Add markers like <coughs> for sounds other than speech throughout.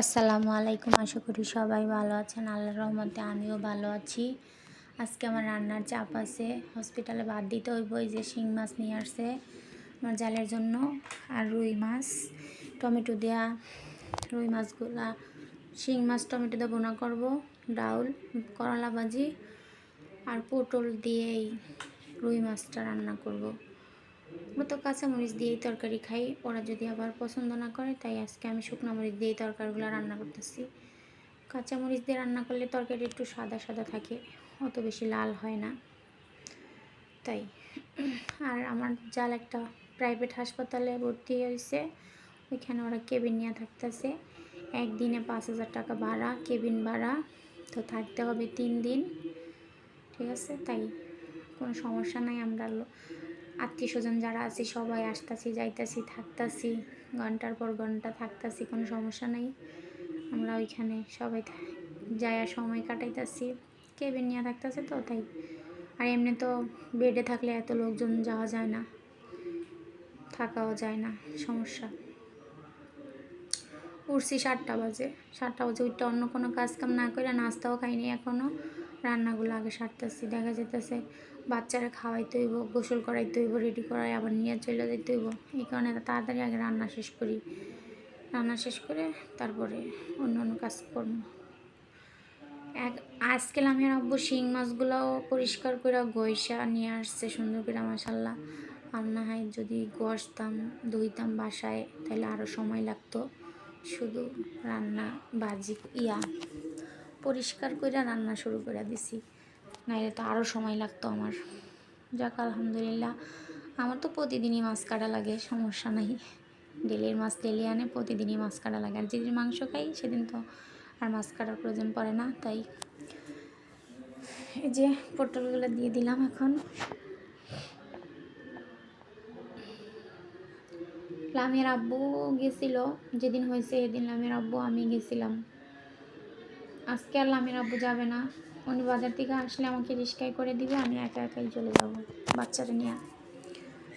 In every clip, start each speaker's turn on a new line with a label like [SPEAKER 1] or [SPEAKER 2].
[SPEAKER 1] আসসালামু আলাইকুম। আশা করি সবাই ভালো আছেন। আল্লাহর রহমতে আমিও ভালো আছি। আজকে আমার রান্নার চাপ আছে। হসপিটালে বাদ দিতে হইব এই যে শিং মাছ নিয়ে আসছে আমার জালের জন্য আর রুই মাছ, টমেটো দেয়া, রুই মাছগুলা, শিং মাছ, টমেটো দিয়ে বোনা করব, ডাউল, করলা ভাজি আর পটল দিয়েই রুই মাছটা রান্না করব। আমরা তো কাঁচামরিচ দিয়েই তরকারি খাই। ওরা যদি আবার পছন্দ না করে, তাই আজকে আমি শুকনো মরিচ দিয়েই তরকারিগুলো রান্না করতেছি। কাঁচামরিচ দিয়ে রান্না করলে তরকারি একটু সাদা সাদা থাকে, অত বেশি লাল হয় না। তাই। আর আমার জাল একটা প্রাইভেট হাসপাতালে ভর্তি হয়েছে, ওইখানে ওরা কেবিন নিয়ে থাকতেছে। একদিনে পাঁচ হাজার টাকা ভাড়া কেবিন ভাড়া, তো থাকতে হবে তিন দিন। ঠিক আছে? তাই কোনো সমস্যা নাই, আমরা আত্মীয় স্বজন যারা আছি, সবাই আসতেছি, যাইতাছি, থাকতাছি, ঘণ্টার পর ঘণ্টা থাকতাছি, কোনো সমস্যা নেই। আমরা ওইখানে সবাই যায়া সময় কাটাইতাছি। কেবিন নিয়ে থাকতেছে তো, তাই। আর এমনি তো বেডে থাকলে এত লোকজন যাওয়া যায় না, থাকাও যায় না, সমস্যা। উঠছি সাতটা বাজে সাতটা বাজে ওইটা অন্য কোনো কাজ কাম না করে নাস্তাও খাইনি এখনও রান্নাগুলো আগে সারতেছি, দেখা যেতেছে বাচ্চারা খাওয়াইতে হইব, গোসল করাইতে হইব রেডি করাই আবার নিয়ে চলে যেতে হইব। এই কারণে তাড়াতাড়ি আগে রান্না শেষ করি। রান্না শেষ করে তারপরে অন্য অন্য কাজ করব। এক, আজকে আমি আব্বু শিং মাছগুলোও পরিষ্কার করে গইসা নিয়ে আসছে, সুন্দর করে মাসাল্লাহ আর না হয় যদি গসতাম, ধুইতাম বাসায়, তাহলে আরও সময় লাগতো। শুধু রান্না বাজি, ইয়া। পরিষ্কার করে রান্না শুরু করে দিছি। নাইলে তো আরও সময় লাগতো আমার। যাক, আলহামদুলিল্লাহ। আমার তো প্রতিদিনই মাছ কাটা লাগে, সমস্যা নাই। ডেলির মাছ ডেলি আনে, প্রতিদিনই মাছ কাটা লাগে। আর যেদিন মাংস খাই, সেদিন তো আর মাছ কাটার প্রয়োজন পড়ে না, তাই এই যে পটলগুলো দিয়ে দিলাম এখন। লামের আব্বু গেছিল, যেদিন হয়েছে এদিন লামের আব্বু, আমি গেছিলাম। আজকে আর লামের আব্বু যাবে না। উনি বাজার থেকে আসলে আমাকে রিস্কাই করে দিবে, আমি একা একাই চলে যাব বাচ্চারা নিয়ে।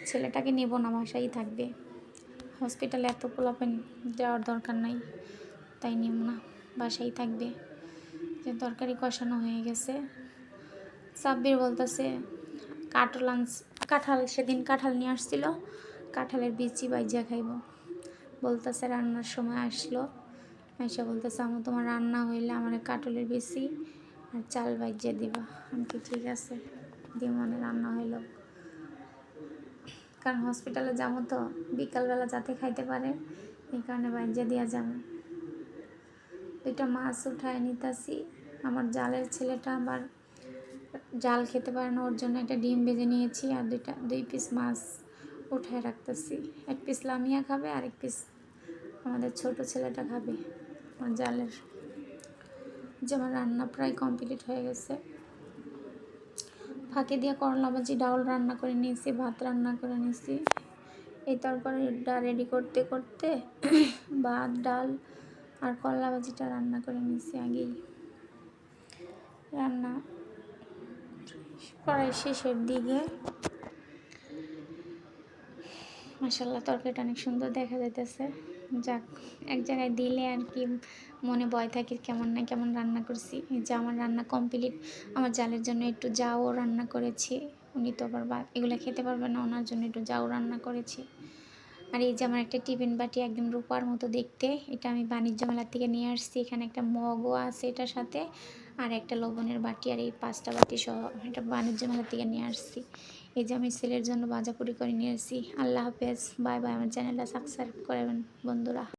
[SPEAKER 1] ছেলেটাকে নেব না বাসাই থাকবে। হসপিটালে এত পোলাপেন যাওয়ার দরকার নাই, তাই নেব না বাসাই থাকবে। যে তরকারি কষানো হয়ে গেছে। সাব্বির বলতেছে, কাঠল আনস কাঁঠাল, সেদিন কাঁঠাল নিয়ে আসছিল, কাঁঠালের বিচি বাইজা খাইব। বলতেছে রান্নার সময় আসলো। এসে বলতেছে, আমি, তোমার রান্না হইলে আমার কাটলের বেশি আর চাল বাজিয়ে দিবা। আমি ঠিক আছে। মনে রান্না হইল। কারণ হসপিটালে যাব তো, বিকালবেলা যাতে খাইতে পারে, এই কারণে বাজিয়ে দিয়া যাব। দুইটা মাছ উঠায় নিতেছি। আমার জালের ছেলেটা আবার জাল খেতে পারে না, ওর জন্য একটা ডিম বেজে নিয়েছি আর দুইটা, দুই পিস মাছ উঠায় রাখতেছি। এক পিস লামিয়া খাবে আর এক পিস আমাদের ছোট ছেলেটা খাবে। জালের যে আমার রান্না প্রায় কমপ্লিট হয়ে গেছে। ফাঁকে দিয়ে করলা ভাজি, ডাউল রান্না করে নিয়েছি, ভাত রান্না করে নিয়েছি। এই তরকারিটা রেডি করতে করতে <coughs> ভাত, ডাল আর করলা ভাজিটা রান্না করে নিয়েছি আগেই। রান্না প্রায় শেষের দিকে। মাসাল্লাহ তরকারিটা অনেক সুন্দর দেখা যাইতেছে। যাক, এক জায়গায় দিলে আর কি মনে ভয় থাকি কেমন না কেমন রান্না করছি। যে আমার রান্না কমপ্লিট আমার জালের জন্য একটু যাও রান্না করেছি। উনি তো আবার এগুলো খেতে পারবে না, ওনার জন্য একটু যাও রান্না করেছি। আর এই যে আমার একটা টিফিন বাটি একদম রূপার মতো দেখতে, এটা আমি বাণিজ্য মেলার থেকে নিয়ে আসছি। এখানে একটা মগও আছে এটার সাথে আর একটা লবণের বাটি আর এই পাঁচটা বাটি সহ এটা বাণিজ্য মেলার থেকে নিয়ে আসছি। এই যে আমি ছেলের জন্য বাজাপুরি করে নিয়ে আসছি। আল্লাহ হাফেজ। Bye bye. আমার চ্যানেলটা সাবস্ক্রাইব করেন বন্ধুরা।